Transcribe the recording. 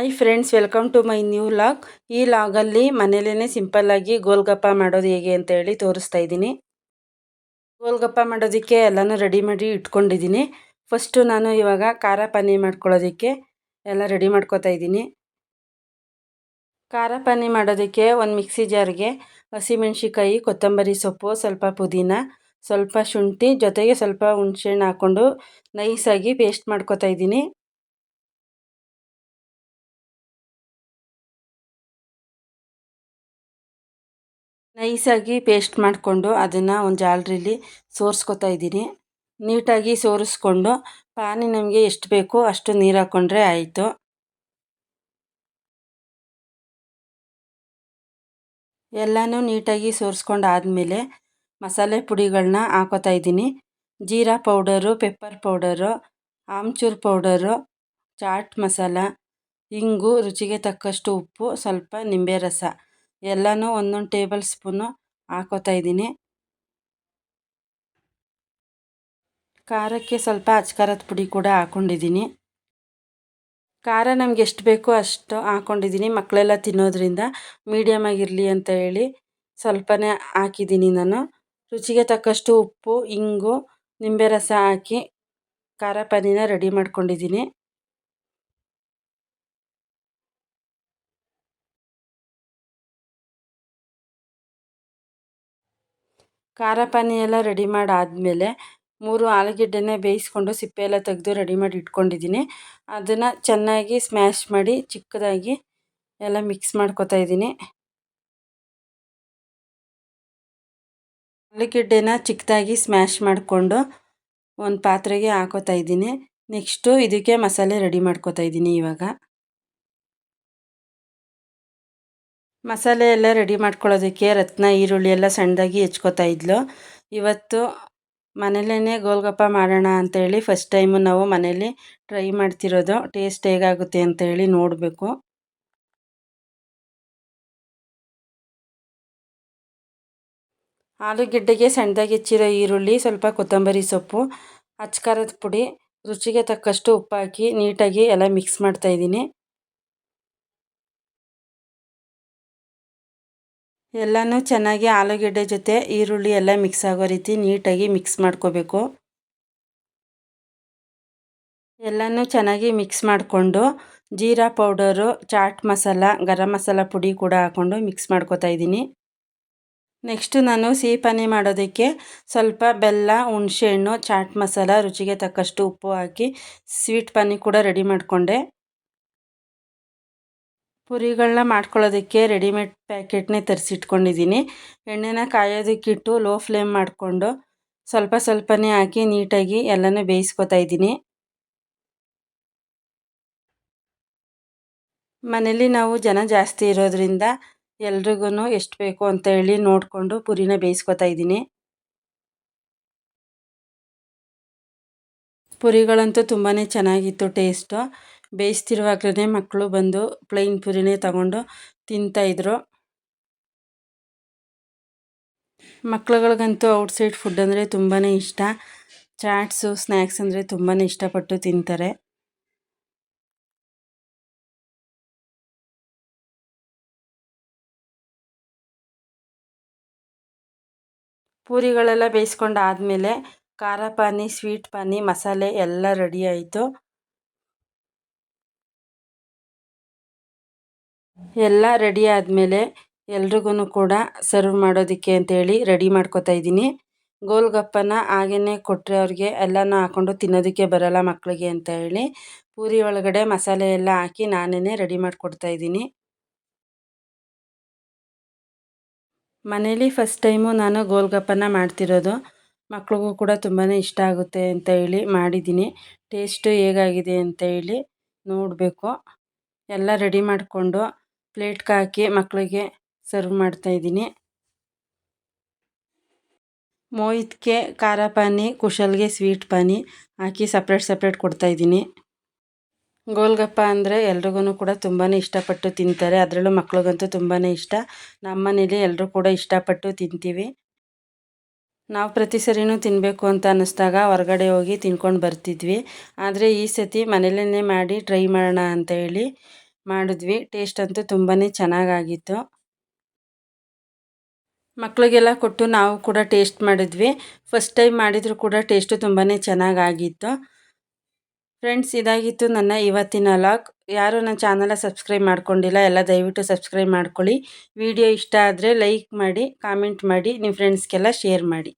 Hi friends welcome to my new log ಈ ಲಾಗಲ್ಲಿ ಮನೇಲೇ ಸಿಂಪಲ್ಲಾಗಿ ಗೋಲ್ಗಪ್ಪ ಮಾಡೋದು ಹೇಗೆ ಅಂತ ಹೇಳಿ ತೋರಿಸ್ತಾ ಇದ್ದೀನಿ. ಗೋಲ್ಗಪ್ಪ ಮಾಡೋದಕ್ಕೆ ಎಲ್ಲನೂ ರೆಡಿ ಮಾಡಿ ಇಟ್ಕೊಂಡಿದ್ದೀನಿ. ಫಸ್ಟು ನಾನು ಇವಾಗ ಖಾರ ಪಾನಿ ಮಾಡ್ಕೊಳ್ಳೋದಕ್ಕೆ ಎಲ್ಲ ರೆಡಿ ಮಾಡ್ಕೋತಾ ಇದ್ದೀನಿ. ಖಾರ ಪಾನಿ ಮಾಡೋದಕ್ಕೆ ಒಂದು ಮಿಕ್ಸಿ ಜಾರ್ಗೆ ಹಸಿಮೆಣ್ಸಿಕಾಯಿ ಕೊತ್ತಂಬರಿ ಸೊಪ್ಪು, ಸ್ವಲ್ಪ ಪುದೀನ, ಸ್ವಲ್ಪ ಶುಂಠಿ ಜೊತೆಗೆ ಸ್ವಲ್ಪ ಹುಣ್ಸೆಹಣ್ಣು ಹಾಕ್ಕೊಂಡು ನೈಸಾಗಿ ಪೇಸ್ಟ್ ಮಾಡ್ಕೋತಾ ಇದ್ದೀನಿ. ನೈಸಾಗಿ ಪೇಸ್ಟ್ ಮಾಡಿಕೊಂಡು ಅದನ್ನು ಒಂದು ಜಾಲರಿಲಿ ಸೋರಿಸ್ಕೊತಾ ಇದ್ದೀನಿ. ನೀಟಾಗಿ ಸೋರಿಸ್ಕೊಂಡು ಪಾನಿ ನಮಗೆ ಎಷ್ಟು ಬೇಕೋ ಅಷ್ಟು ನೀರು ಹಾಕ್ಕೊಂಡ್ರೆ ಆಯಿತು. ಎಲ್ಲನೂ ನೀಟಾಗಿ ಸೋರಿಸ್ಕೊಂಡು ಆದಮೇಲೆ ಮಸಾಲೆ ಪುಡಿಗಳನ್ನ ಹಾಕೋತಾ ಇದ್ದೀನಿ. Jeera powder, pepper powder, amchur powder, chaat masala, ಇಂಗು, ರುಚಿಗೆ ತಕ್ಕಷ್ಟು ಉಪ್ಪು, ಸ್ವಲ್ಪ ನಿಂಬೆ ರಸ. ಎಲ್ಲನೂ ಒಂದೊಂದು ಟೇಬಲ್ ಸ್ಪೂನು ಹಾಕೋತಾ ಇದ್ದೀನಿ. ಖಾರಕ್ಕೆ ಸ್ವಲ್ಪ ಅಚ್ಕಾರದ ಪುಡಿ ಕೂಡ ಹಾಕ್ಕೊಂಡಿದ್ದೀನಿ ಖಾರ ನಮ್ಗೆ ಎಷ್ಟು ಬೇಕೋ ಅಷ್ಟು ಹಾಕ್ಕೊಂಡಿದ್ದೀನಿ ಮಕ್ಕಳೆಲ್ಲ ತಿನ್ನೋದ್ರಿಂದ ಮೀಡಿಯಮ್ ಆಗಿರಲಿ ಅಂತ ಹೇಳಿ ಸ್ವಲ್ಪನೇ ಹಾಕಿದ್ದೀನಿ ನಾನು. ರುಚಿಗೆ ತಕ್ಕಷ್ಟು ಉಪ್ಪು, ಇಂಗು, ನಿಂಬೆ ರಸ ಹಾಕಿ ಖಾರ ಪನ್ನೀನ ರೆಡಿ ಮಾಡ್ಕೊಂಡಿದ್ದೀನಿ. ಖಾರ ಪಾನಿ ಎಲ್ಲ ರೆಡಿ ಮಾಡಾದಮೇಲೆ ಮೂರು ಆಲೂಗೆಡ್ಡೆನೇ ಬೇಯಿಸ್ಕೊಂಡು ಸಿಪ್ಪೆ ಎಲ್ಲ ತೆಗೆದು ರೆಡಿ ಮಾಡಿ ಇಟ್ಕೊಂಡಿದ್ದೀನಿ. ಅದನ್ನು ಚೆನ್ನಾಗಿ ಸ್ಮ್ಯಾಶ್ ಮಾಡಿ ಚಿಕ್ಕದಾಗಿ ಎಲ್ಲ ಮಿಕ್ಸ್ ಮಾಡ್ಕೊತಾ ಇದ್ದೀನಿ. ಆಲೂಗೆಡ್ಡೆನ ಚಿಕ್ಕದಾಗಿ ಸ್ಮ್ಯಾಶ್ ಮಾಡಿಕೊಂಡು ಒಂದು ಪಾತ್ರೆಗೆ ಹಾಕೋತಾ ಇದ್ದೀನಿ. ನೆಕ್ಸ್ಟು ಇದಕ್ಕೆ ಮಸಾಲೆ ರೆಡಿ ಮಾಡ್ಕೋತಾ ಇದ್ದೀನಿ ಇವಾಗ. ಮಸಾಲೆ ಎಲ್ಲ ರೆಡಿ ಮಾಡ್ಕೊಳ್ಳೋದಕ್ಕೆ ರತ್ನ, ಈರುಳ್ಳಿ ಎಲ್ಲ ಸಣ್ಣದಾಗಿ ಹೆಚ್ಕೋತಾ ಇದ್ಲು. ಇವತ್ತು ಮನೇಲೇ ಗೋಲ್ಗಪ್ಪ ಮಾಡೋಣ ಅಂತೇಳಿ ಫಸ್ಟ್ ಟೈಮು ನಾವು ಮನೇಲಿ ಟ್ರೈ ಮಾಡ್ತಿರೋದು. ಟೇಸ್ಟ್ ಹೇಗಾಗುತ್ತೆ ಅಂತೇಳಿ ನೋಡಬೇಕು. ಆಲೂಗೆಡ್ಡೆಗೆ ಸಣ್ಣದಾಗಿ ಹೆಚ್ಚಿರೋ ಈರುಳ್ಳಿ, ಸ್ವಲ್ಪ ಕೊತ್ತಂಬರಿ ಸೊಪ್ಪು, ಅಚ್ಕಾರದ ಪುಡಿ, ರುಚಿಗೆ ತಕ್ಕಷ್ಟು ಉಪ್ಪು ಹಾಕಿ ನೀಟಾಗಿ ಎಲ್ಲ ಮಿಕ್ಸ್ ಮಾಡ್ತಾಯಿದ್ದೀನಿ ಎಲ್ಲನೂ ಚೆನ್ನಾಗಿ ಆಲೂಗೆಡ್ಡೆ ಜೊತೆ ಈರುಳ್ಳಿ ಎಲ್ಲ ಮಿಕ್ಸ್ ಆಗೋ ರೀತಿ ನೀಟಾಗಿ ಮಿಕ್ಸ್ ಮಾಡ್ಕೋಬೇಕು. ಎಲ್ಲನೂ ಚೆನ್ನಾಗಿ ಮಿಕ್ಸ್ ಮಾಡಿಕೊಂಡು ಜೀರಾ ಪೌಡರು, ಚಾಟ್ ಮಸಾಲ, ಗರಂ ಮಸಾಲ ಪುಡಿ ಕೂಡ ಹಾಕ್ಕೊಂಡು ಮಿಕ್ಸ್ ಮಾಡ್ಕೋತಾ ಇದ್ದೀನಿ. ನೆಕ್ಸ್ಟು ನಾನು ಸಿಹಿ ಪಾನಿ ಮಾಡೋದಕ್ಕೆ ಸ್ವಲ್ಪ ಬೆಲ್ಲ ಹುಣಸೆಹಣ್ಣು ಚಾಟ್ ಮಸಾಲ, ರುಚಿಗೆ ತಕ್ಕಷ್ಟು ಉಪ್ಪು ಹಾಕಿ ಸ್ವೀಟ್ ಪಾನಿ ಕೂಡ ರೆಡಿ ಮಾಡಿಕೊಂಡೆ. ಪುರಿಗಳನ್ನ ಮಾಡ್ಕೊಳ್ಳೋದಕ್ಕೆ ರೆಡಿಮೇಡ್ ಪ್ಯಾಕೆಟ್ನೇ ತರಿಸಿಟ್ಕೊಂಡಿದ್ದೀನಿ. ಎಣ್ಣೆನ ಕಾಯೋದಕ್ಕಿಟ್ಟು ಲೋ ಫ್ಲೇಮ್ ಮಾಡಿಕೊಂಡು ಸ್ವಲ್ಪ ಸ್ವಲ್ಪನೇ ಹಾಕಿ ನೀಟಾಗಿ ಎಲ್ಲನೂ ಬೇಯಿಸ್ಕೊತಾ ಇದ್ದೀನಿ. ಮನೇಲಿ ನಾವು ಜನ ಜಾಸ್ತಿ ಇರೋದ್ರಿಂದ ಎಲ್ರಿಗೂ ಎಷ್ಟು ಬೇಕು ಅಂತ ಹೇಳಿ ನೋಡಿಕೊಂಡು ಪುರಿನ ಬೇಯಿಸ್ಕೊತಾ ಇದ್ದೀನಿ. ಪುರಿಗಳಂತೂ ತುಂಬಾ ಚೆನ್ನಾಗಿತ್ತು ಟೇಸ್ಟು ಬೇಯಿಸ್ತಿರುವಾಗಲೇ ಮಕ್ಕಳು ಬಂದು ಪ್ಲೈನ್ ಪುರಿನೇ ತಗೊಂಡು ತಿಂತಾಯಿದ್ರು ಮಕ್ಳುಗಳಿಗಂತೂ ಔಟ್ಸೈಡ್ ಫುಡ್ ಅಂದರೆ ತುಂಬಾ ಇಷ್ಟ. ಚಾಟ್ಸು ಸ್ನ್ಯಾಕ್ಸ್ ಅಂದರೆ ತುಂಬಾ ಇಷ್ಟಪಟ್ಟು ತಿಂತಾರೆ. ಪೂರಿಗಳೆಲ್ಲ ಬೇಯಿಸ್ಕೊಂಡು ಆದಮೇಲೆ ಖಾರ ಪಾನಿ ಸ್ವೀಟ್ ಪಾನಿ, ಮಸಾಲೆ ಎಲ್ಲ ರೆಡಿ ಆಯಿತು. ಎಲ್ಲ ರೆಡಿ ಆದಮೇಲೆ ಎಲ್ರಿಗೂ ಕೂಡ ಸರ್ವ್ ಮಾಡೋದಕ್ಕೆ ಅಂತೇಳಿ ರೆಡಿ ಮಾಡ್ಕೋತಾ ಇದ್ದೀನಿ. ಗೋಲ್ಗಪ್ಪನ ಹಾಗೆಯೇ ಕೊಟ್ಟರೆ ಅವ್ರಿಗೆ ಎಲ್ಲನೂ ಹಾಕ್ಕೊಂಡು ತಿನ್ನೋದಕ್ಕೆ ಬರಲ್ಲ ಮಕ್ಕಳಿಗೆ ಅಂತ ಹೇಳಿ ಪೂರಿ ಒಳಗಡೆ ಮಸಾಲೆ ಎಲ್ಲ ಹಾಕಿ ನಾನೇ ರೆಡಿ ಮಾಡಿಕೊಡ್ತಾ ಇದ್ದೀನಿ. ಮನೇಲಿ ಫಸ್ಟ್ ಟೈಮು ನಾನು ಗೋಲ್ಗಪ್ಪನ ಮಾಡ್ತಿರೋದು. ಮಕ್ಳಿಗೂ ಕೂಡ ತುಂಬಾ ಇಷ್ಟ ಆಗುತ್ತೆ ಅಂತ ಹೇಳಿ ಮಾಡಿದ್ದೀನಿ. ಟೇಸ್ಟು ಹೇಗಾಗಿದೆ ಅಂತ ಹೇಳಿ ನೋಡಬೇಕು. ಎಲ್ಲ ರೆಡಿ ಮಾಡಿಕೊಂಡು ಪ್ಲೇಟ್ಗೆ ಹಾಕಿ ಮಕ್ಕಳಿಗೆ ಸರ್ವ್ ಮಾಡ್ತಾಯಿದ್ದೀನಿ ಮೋಹಿತ್ಗೆ ಖಾರ ಪಾನಿ, ಕುಶಲ್ಗೆ ಸ್ವೀಟ್ ಪಾನಿ ಹಾಕಿ ಸಪ್ರೇಟ್ ಸಪ್ರೇಟ್ ಕೊಡ್ತಾಯಿದ್ದೀನಿ ಗೋಲ್ಗಪ್ಪ ಅಂದರೆ ಎಲ್ರಿಗೂ ಕೂಡ ತುಂಬಾ ಇಷ್ಟಪಟ್ಟು ತಿಂತಾರೆ. ಅದರಲ್ಲೂ ಮಕ್ಳಿಗಂತೂ ತುಂಬಾ ಇಷ್ಟ. ನಮ್ಮ ಮನೇಲಿ ಎಲ್ಲರೂ ಕೂಡ ಇಷ್ಟಪಟ್ಟು ತಿಂತೀವಿ. ನಾವು ಪ್ರತಿ ಸರಿನೂ ತಿನ್ನಬೇಕು ಅಂತ ಅನ್ನಿಸ್ದಾಗ ಹೊರಗಡೆ ಹೋಗಿ ತಿನ್ಕೊಂಡು ಬರ್ತಿದ್ವಿ. ಆದರೆ ಈ ಸತಿ ಮನೇಲೇ ಮಾಡಿ ಟ್ರೈ ಮಾಡೋಣ ಅಂತ ಹೇಳಿ ಮಾಡಿದ್ವಿ. ಟೇಸ್ಟ್ ಅಂತೂ ತುಂಬಾ ಚೆನ್ನಾಗಾಗಿತ್ತು. ಮಕ್ಕಳಿಗೆಲ್ಲ ಕೊಟ್ಟು ನಾವು ಕೂಡ ಟೇಸ್ಟ್ ಮಾಡಿದ್ವಿ. ಫಸ್ಟ್ ಟೈಮ್ ಮಾಡಿದರೂ ಕೂಡ ಟೇಸ್ಟು ತುಂಬಾ ಚೆನ್ನಾಗಾಗಿತ್ತು. ಫ್ರೆಂಡ್ಸ್ ಇದಾಗಿತ್ತು ನನ್ನ ಇವತ್ತಿನ ಲಾಗ್ ಯಾರು ನನ್ನ ಚಾನಲ ಸಬ್ಸ್ಕ್ರೈಬ್ ಮಾಡ್ಕೊಂಡಿಲ್ಲ, ಎಲ್ಲ ದಯವಿಟ್ಟು ಸಬ್ಸ್ಕ್ರೈಬ್ ಮಾಡ್ಕೊಳ್ಳಿ. ವಿಡಿಯೋ ಇಷ್ಟ ಆದರೆ ಲೈಕ್ ಮಾಡಿ ಕಾಮೆಂಟ್ ಮಾಡಿ ನಿಮ್ಮ ಫ್ರೆಂಡ್ಸ್ಗೆಲ್ಲ ಶೇರ್ ಮಾಡಿ.